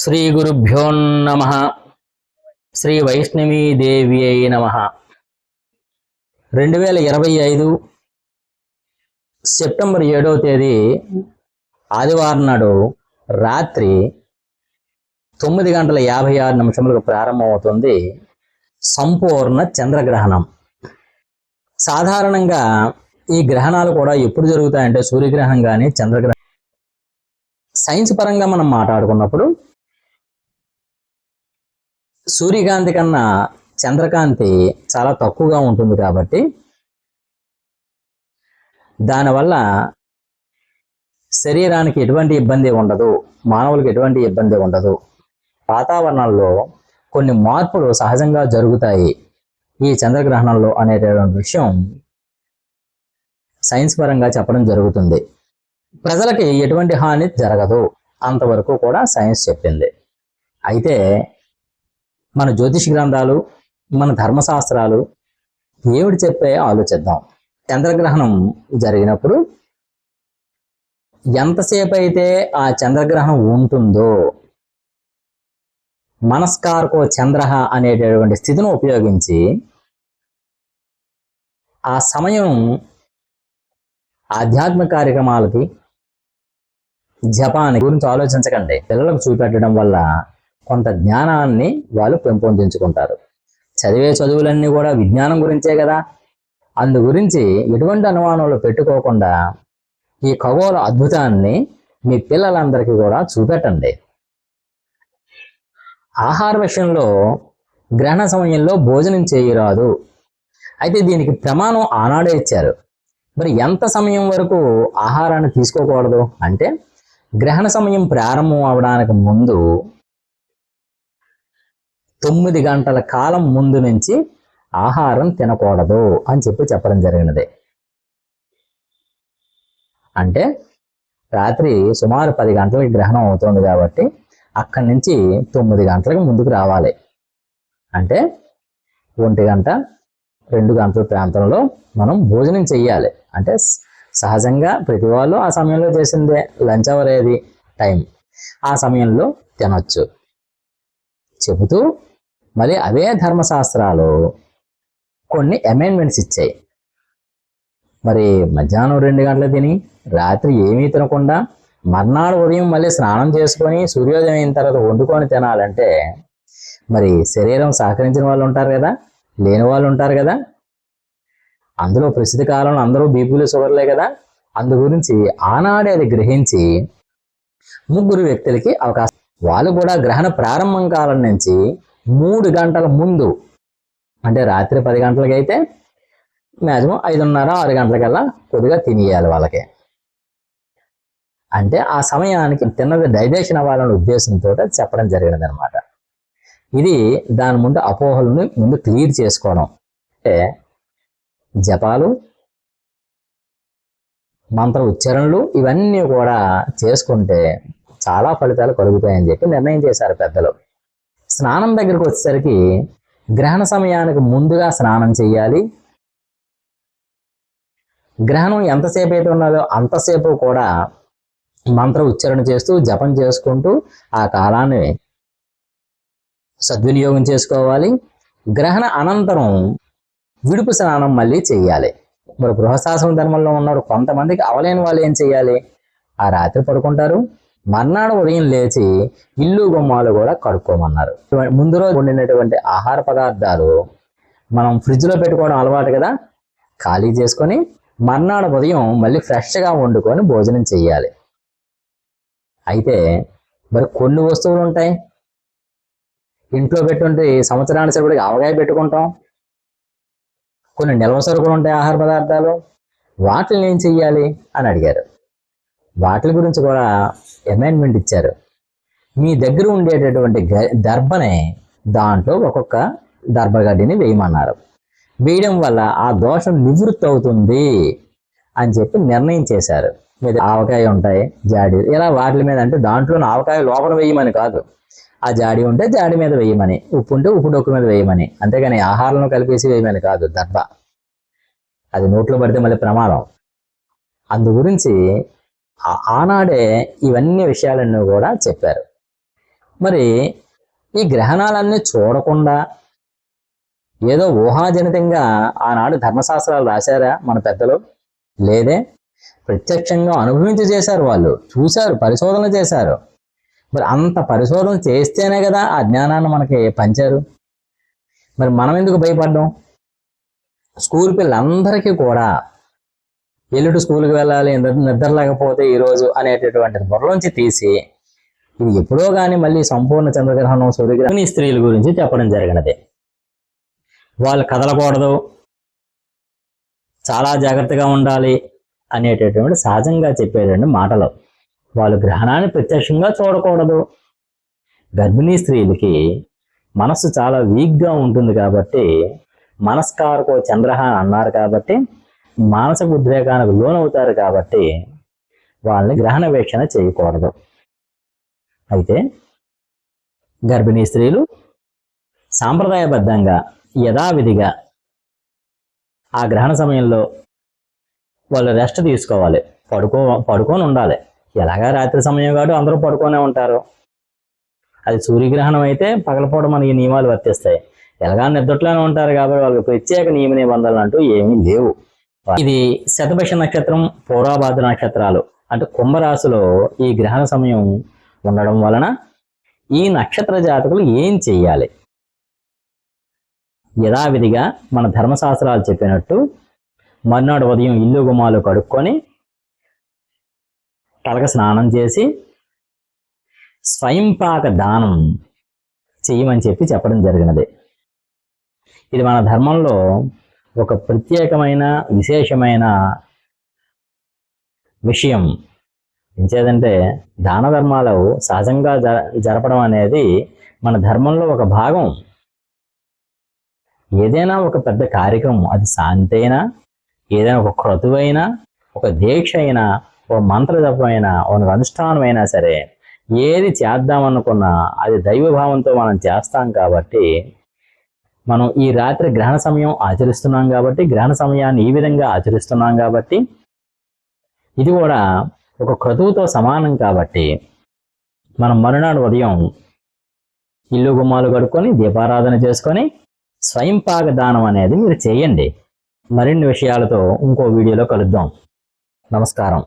శ్రీ గురుభ్యోన్నమ శ్రీ వైష్ణవీ దేవి అయి నమ. రెండు వేల ఇరవై ఐదు సెప్టెంబర్ ఏడవ తేదీ ఆదివారం నాడు రాత్రి తొమ్మిది గంటల యాభై ఆరు నిమిషములకు ప్రారంభమవుతుంది సంపూర్ణ చంద్రగ్రహణం. సాధారణంగా ఈ గ్రహణాలు కూడా ఎప్పుడు జరుగుతాయంటే సూర్యగ్రహణం కానీ చంద్రగ్రహణం సైన్స్ పరంగా మనం మాట్లాడుకున్నప్పుడు సూర్యకాంతి కన్నా చంద్రకాంతి చాలా తక్కువగా ఉంటుంది కాబట్టి దానివల్ల శరీరానికి ఎటువంటి ఇబ్బంది ఉండదు మానవులకు ఎటువంటి ఇబ్బంది ఉండదు. వాతావరణంలో కొన్ని మార్పులు సహజంగా జరుగుతాయి. ఈ చంద్రగ్రహణంలో అనేటటువంటి విషయం సైన్స్ పరంగా చెప్పడం జరుగుతుంది. ప్రజలకి ఎటువంటి హాని జరగదు. అంతవరకు కూడా సైన్స్ చెప్పింది. అయితే మన జ్యోతిష్ గ్రంథాలు మన ధర్మశాస్త్రాలు ఏమిటి చెప్పే ఆలోచిద్దాం. చంద్రగ్రహణం జరిగినప్పుడు ఎంతసేపు అయితే ఆ చంద్రగ్రహణం ఉంటుందో మనస్కారకో చంద్ర అనేటటువంటి స్థితిని ఉపయోగించి ఆ సమయం ఆధ్యాత్మిక కార్యక్రమాలకి జపాన్ గురించి ఆలోచించకండి. పిల్లలకు చూపెట్టడం వల్ల కొంత జ్ఞానాన్ని వాళ్ళు పెంపొందించుకుంటారు. చదివే చదువులన్నీ కూడా విజ్ఞానం గురించే కదా. అందు గురించి ఎటువంటి అనుమానాలు పెట్టుకోకుండా ఈ ఖగోళ అద్భుతాన్ని మీ పిల్లలందరికీ కూడా చూపెట్టండి. ఆహార విషయంలో గ్రహణ సమయంలో భోజనం చేయరాదు. అయితే దీనికి ప్రమాణం ఆనాడే ఇచ్చారు. మరి ఎంత సమయం వరకు ఆహారాన్ని తీసుకోకూడదు? అంటే గ్రహణ సమయం ప్రారంభం అవడానికి ముందు తొమ్మిది గంటల కాలం ముందు నుంచి ఆహారం తినకూడదు అని చెప్పి చెప్పడం జరిగినది. అంటే రాత్రి సుమారు పది గంటలకి గ్రహణం అవుతుంది కాబట్టి అక్కడి నుంచి తొమ్మిది గంటలకు ముందుకు రావాలి. అంటే ఒంటి గంట రెండు గంటల ప్రాంతంలో మనం భోజనం చెయ్యాలి. అంటే సహజంగా ప్రతి వాళ్ళు ఆ సమయంలో చేసిందే లంచ్ అవర్ ఏది? టైం. ఆ సమయంలో తినొచ్చు. చెబుతూ మరి అవే ధర్మశాస్త్రాలు కొన్ని అమెండ్మెంట్స్ ఇచ్చాయి. మరి మధ్యాహ్నం రెండు గంటలు తిని రాత్రి ఏమీ తినకుండా మర్నాడు ఉదయం మళ్ళీ స్నానం చేసుకొని సూర్యోదయం అయిన తర్వాత వండుకొని తినాలంటే మరి శరీరం సహకరించిన వాళ్ళు ఉంటారు కదా లేని వాళ్ళు ఉంటారు కదా అందులో ప్రసిద్ధ కాలంలో అందరూ బీపీలు షుగర్లే కదా అందు గురించి ఆనాడే అది గ్రహించి ముగ్గురు వ్యక్తులకి అవకాశం. వాళ్ళు కూడా గ్రహణ ప్రారంభం కాలం నుంచి మూడు గంటల ముందు అంటే రాత్రి పది గంటలకి అయితే మ్యాక్సిమం ఐదున్నర ఆరు గంటలకల్లా కొద్దిగా తినేయాలి వాళ్ళకి. అంటే ఆ సమయానికి తిన్నది డైజెషన్ అవ్వాలనే ఉద్దేశంతో చెప్పడం జరిగినది అనమాట ఇది దాని ముందు అపోహలను ముందు క్లియర్ చేసుకోవడం. అంటే జపాలు మంత్ర ఉచ్చారణలు ఇవన్నీ కూడా చేసుకుంటే చాలా ఫలితాలు కలుగుతాయని చెప్పి నిర్ణయం చేశారు పెద్దలు. స్నానం దగ్గరకు వచ్చేసరికి గ్రహణ సమయానికి ముందుగా స్నానం చేయాలి. గ్రహణం ఎంతసేపు అయితే ఉన్నదో అంతసేపు కూడా మంత్ర ఉచ్చారణ చేస్తూ జపం చేసుకుంటూ ఆ కాలాన్ని సద్వినియోగం చేసుకోవాలి. గ్రహణ అనంతరం విడుపు స్నానం మళ్ళీ చేయాలి. మరి గృహశాసన ధర్మంలో ఉన్నారు కొంతమందికి అవలేని వాళ్ళు ఏం చేయాలి? ఆ రాత్రి పడుకుంటారు. మర్నాడు ఉదయం లేచి ఇల్లు గుమ్మాలు కూడా కడుక్కోమన్నారు. ముందు రోజు వండినటువంటి ఆహార పదార్థాలు మనం ఫ్రిడ్జ్లో పెట్టుకోవడం అలవాటు కదా? ఖాళీ చేసుకొని మర్నాడు ఉదయం మళ్ళీ ఫ్రెష్గా వండుకొని భోజనం చేయాలి అయితే మరి కొన్ని వస్తువులు ఉంటాయి. ఇంట్లో పెట్టుంటే సంవత్సరానికి సరిపడికి ఆవకాయ పెట్టుకుంటాం. కొన్ని నిల్వ సరుకులు ఉంటాయి ఆహార పదార్థాలు. వాటిని ఏం చెయ్యాలి? అని అడిగారు. వాటి గురించి కూడా అమెండ్మెంట్ ఇచ్చారు. మీ దగ్గర ఉండేటటువంటి గ- దర్భనే దాంట్లో ఒక్కొక్క దర్భగడ్డిని వేయమన్నారు. వేయడం వల్ల ఆ దోషం నివృత్తి అవుతుంది అని చెప్పి నిర్ణయం చేశారు. మీద ఆవకాయ ఉంటాయి జాడి. ఇలా వాటి మీద అంటే దాంట్లో ఆవకాయ లోపల వేయమని కాదు. ఆ జాడి ఉంటే జాడి మీద వేయమని ఉప్పు ఉంటే ఉప్పు డొక్కు మీద వేయమని. అంతేగాని ఆహారంలో కలిపేసి వేయమని కాదు దర్భ. అది నోట్లో పడితే మళ్ళీ ప్రమాదం. అందు గురించి ఆనాడే ఇవన్నీ విషయాలన్నీ కూడా చెప్పారు. మరి ఈ గ్రహణాలన్నీ చూడకుండా ఏదో ఊహాజనితంగా ఆనాడు ధర్మశాస్త్రాలు రాశారా మన పెద్దలు? లేదే. ప్రత్యక్షంగా అనుభవించి చేశారు వాళ్ళు. చూశారు పరిశోధన చేశారు. మరి అంత పరిశోధన చేస్తేనే కదా ఆ జ్ఞానాన్ని మనకి పంచారు. మరి మనం ఎందుకు భయపడ్డాం? స్కూల్ పిల్లలందరికీ కూడా ఎల్లుడు స్కూల్కి వెళ్ళాలి నిద్ర లేకపోతే ఈరోజు అనేటటువంటి బుర్రలోంచి తీసి ఇది ఎప్పుడో కానీ మళ్ళీ సంపూర్ణ చంద్రగ్రహణం సూర్యగ్రహణం స్త్రీల గురించి చెప్పడం జరిగినది. వాళ్ళు కదలకూడదు చాలా జాగ్రత్తగా ఉండాలి అనేటటువంటి సహజంగా చెప్పేటువంటి మాటలు. వాళ్ళు గ్రహణాన్ని ప్రత్యక్షంగా చూడకూడదు. గర్భిణీ స్త్రీలకి మనస్సు చాలా వీక్గా ఉంటుంది కాబట్టి మనస్కారకో చంద్రహ అన్నారు కాబట్టి మానసిక ఉద్వేగానికి లోనవుతారు కాబట్టి వాళ్ళని గ్రహణ వీక్షణ చేయకూడదు. అయితే గర్భిణీ స్త్రీలు సాంప్రదాయబద్ధంగా యథావిధిగా ఆ గ్రహణ సమయంలో వాళ్ళు రెస్ట్ తీసుకోవాలి. పడుకో పడుకొని ఉండాలి. ఎలాగా రాత్రి సమయం కాదు అందరూ పడుకొనే ఉంటారు. అది సూర్యగ్రహణం అయితే పగలపూట మనకి నియమాలు వర్తిస్తాయి. ఎలాగా నిద్రలోనే ఉంటారు కాబట్టి వాళ్ళకి ప్రత్యేక నియమ నిబంధనలు అంటూ ఏమీ లేవు. ఇది శతభష నక్షత్రం పూర్వభాద్ర నక్షత్రాలు. అంటే కుంభరాశిలో ఈ గ్రహణ సమయం ఉండడం వలన ఈ నక్షత్ర జాతకులు ఏం చెయ్యాలి? యథావిధిగా మన ధర్మశాస్త్రాలు చెప్పినట్టు మర్నాడు ఉదయం ఇల్లు గుమాలు కడుక్కొని తలక స్నానం చేసి స్వయంపాక దానం చేయమని చెప్పి చెప్పడం జరిగినది. ఇది మన ధర్మంలో ఒక ప్రత్యేకమైన విశేషమైన విషయం. ఇంచేదంటే దాన ధర్మాలు సహజంగా జ- జరపడం అనేది మన ధర్మంలో ఒక భాగం. ఏదైనా ఒక పెద్ద కార్యక్రమం అది శాంతి అయినా ఏదైనా ఒక క్రతువైనా ఒక దీక్ష అయినా ఒక మంత్ర జపమైనా ఒక అనుష్ఠానమైనా అయినా సరే ఏది చేద్దామనుకున్నా అది దైవభావంతో మనం చేస్తాం కాబట్టి మనం ఈ రాత్రి గ్రహణ సమయం ఆచరిస్తున్నాం కాబట్టి గ్రహణ సమయాన్ని ఈ విధంగా ఆచరిస్తున్నాం కాబట్టి ఇది కూడా ఒక క్రతువుతో సమానం కాబట్టి మనం మరునాడు ఉదయం ఇల్లు గుమ్మాలు కడుక్కొని దీపారాధన చేసుకొని స్వయంపాక దానం అనేది మీరు చేయండి. మరిన్ని విషయాలతో ఇంకో వీడియోలో కలుద్దాం. నమస్కారం.